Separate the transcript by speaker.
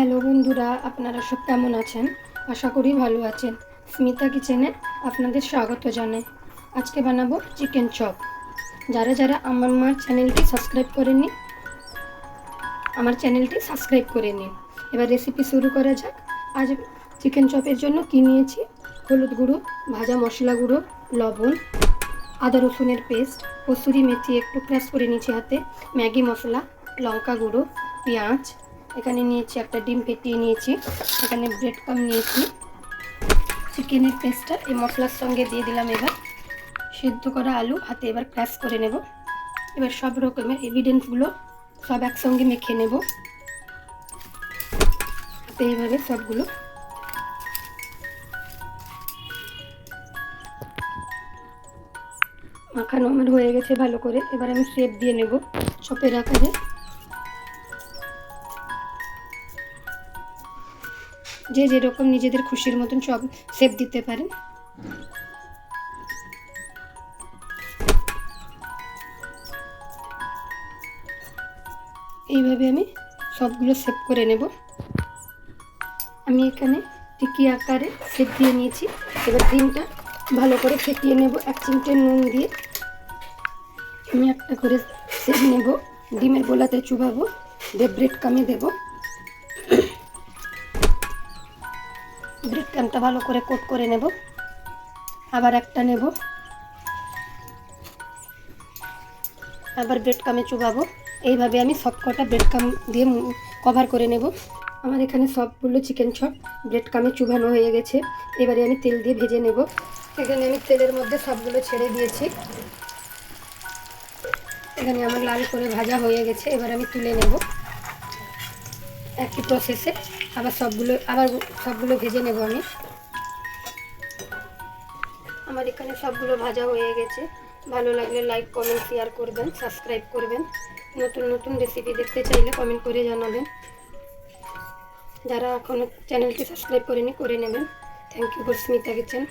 Speaker 1: Hello বন্ধুরা, আপনারা সব কেমন আছেন? আশা করি ভালো আছেন। স্মিতা কিচেনে আপনাদের স্বাগত জানাই। আজকে বানাবো চিকেন চপ। যারা যারা আমার মার চ্যানেলটি সাবস্ক্রাইব করেননি, আমার চ্যানেলটি সাবস্ক্রাইব করে নিন। এবার রেসিপি শুরু করা যাক। আজ চিকেন চপের জন্য কী নিয়েছি? হলুদ গুঁড়ো, ভাজা মশলা গুঁড়ো, লবণ, আদা রসুনের পেস্ট, কসুরি মেথি একটু ক্র্যাশ করে নিয়েছি হাতে, ম্যাগি মশলা, লঙ্কা গুঁড়ো, পেঁয়াজ এখানে নিয়েছি একটা ডিম ফেটিয়ে নিয়েছি, এখানে ব্রেড কাম নিয়েছি। চিকেনের পেস্টটা এই মশলার সঙ্গে দিয়ে দিলাম এবার। সিদ্ধ করা আলু, হাতে এবার ক্র্যাশ করে নেব। এবার সব রকমের এভিডেন্সগুলো সব একসঙ্গে মেখে নেব। হাতে এইভাবে সবগুলো। মাখানো আমার হয়ে গেছে ভালো করে। এবার আমি শেপ দিয়ে নেব। চপের আকারে। যে যেরকম নিজেদের খুশির মতন সব শেপ দিতে পারেন। এইভাবে আমি সবগুলো সেভ করে নেব। আমি এখানে টিকি আকারে সেপ দিয়ে নিয়েছি। এবার ডিমটা ভালো করে ফেটিয়ে নেব, এক চিমটে নুন দিয়ে। আমি একটা করে সেপ নেব। ডিমের গোলাতে চুবাবো দিয়ে ব্রেড কামিয়ে দেবো। ক্রামটা ভালো করে কোট করে নেব। আবার একটা নেব। আবার ব্রেড কামে চুবাবো। এইভাবে আমি সব কটা ব্রেড কাম দিয়ে কভার করে নেব। আমার এখানে সবগুলো চিকেন চপ ব্রেড কামে চুবানো হয়ে গেছে। এবারে আমি তেল দিয়ে ভেজে নেব। এখানে আমি তেলের মধ্যে সবগুলো ছেড়ে দিয়েছি। এখানে আমার লাল করে ভাজা হয়ে গেছে। এবার আমি তুলে নেব। একই প্রসেসে আবার সবগুলো আবার সবগুলো ভেজে নেব আমি। আমার এখানে সবগুলো ভাজা হয়ে গেছে। ভালো লাগলে লাইক কমেন্ট শেয়ার করবেন সাবস্ক্রাইব করবেন। নতুন নতুন রেসিপি দেখতে চাইলে কমেন্ট করে জানাবেন। যারা এখনও চ্যানেলটি সাবস্ক্রাইব করেনি, করে নেবেন। Thank you for Smita kitchen